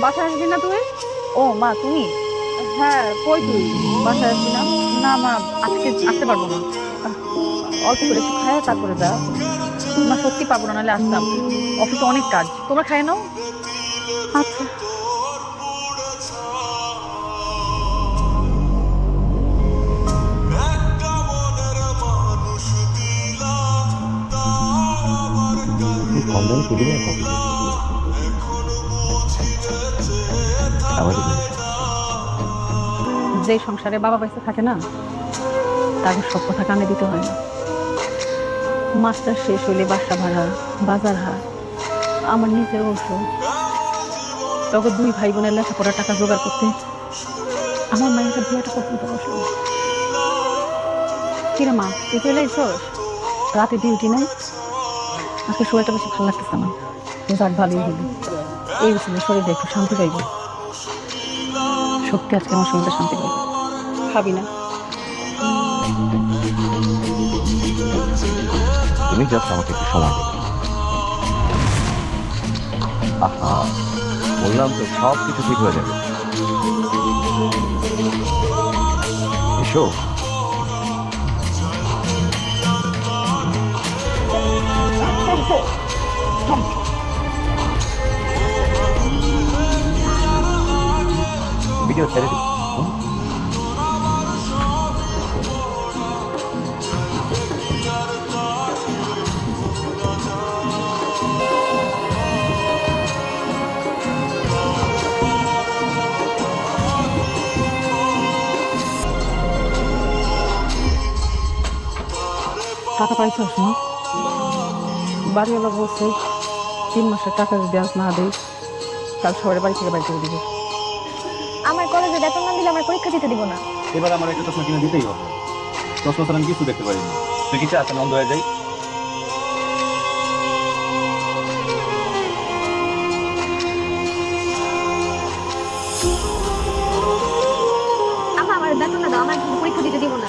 বাসায় আসবি না তুই? ও মা তুমি? হ্যাঁ কই তুই? বাসায় আসবি না? না মা আজকে আসতে পারব না। অল্প করে একটু খায় তারপরে যা। মা সত্যি পাবো না নাহলে আসতাম। অফিসে অনেক কাজ। তোমরা খায় নাও। আচ্ছা। কম দামে কিনে নিয়ে আমার যে সংসারে বাবা পয়সা থাকে না, তাকে সব কথা কানে দিতে হয় না। মাস্টার শেষ হইলে বাসা ভাড়া, বাজার হাট আমার নিজের ওষুধ তখন দুই ভাই বোনের লেখাপড়ার টাকা জোগাড় করতে। আমার মায়ের বিয়েটা পর্যন্ত বসল কিরে মা, তুই চলে এসোস রাতে ডিউটি নেই? আজকে শরীরটা বেশি ভালো লাগতেছে আমার যাক ভালোই হইলি এই বিষয়ে শরীরে একটু শান্তি পাইব সত্যি আজকে আমার শরীরটা শান্তি পাইব খাবি না। তুমি জাস্ট আমাকে একটু সময় আহা বললাম তো সব কিছু ঠিক হয়ে যাবে। এসো। ভিডিও হুম? টাকা পাইছস না বাড়িওয়ালা বলছে, তিন মাসের টাকা যদি আজ না দেয় কাল শহরে বাড়ি থেকে বাড়ি করে দিবে কলেজে বেতন না দিলে আমার পরীক্ষা দিতে দিব না। এবার আমার একটা চশমা কিনে দিতেই হবে। চশমা ছাড়া আমি কিছু দেখতে পারিনি তুই কি চাস? আমি অন্ধ হয়ে যাই। আমা আমার বেতন না দাও আমার পরীক্ষা দিতে দিব না।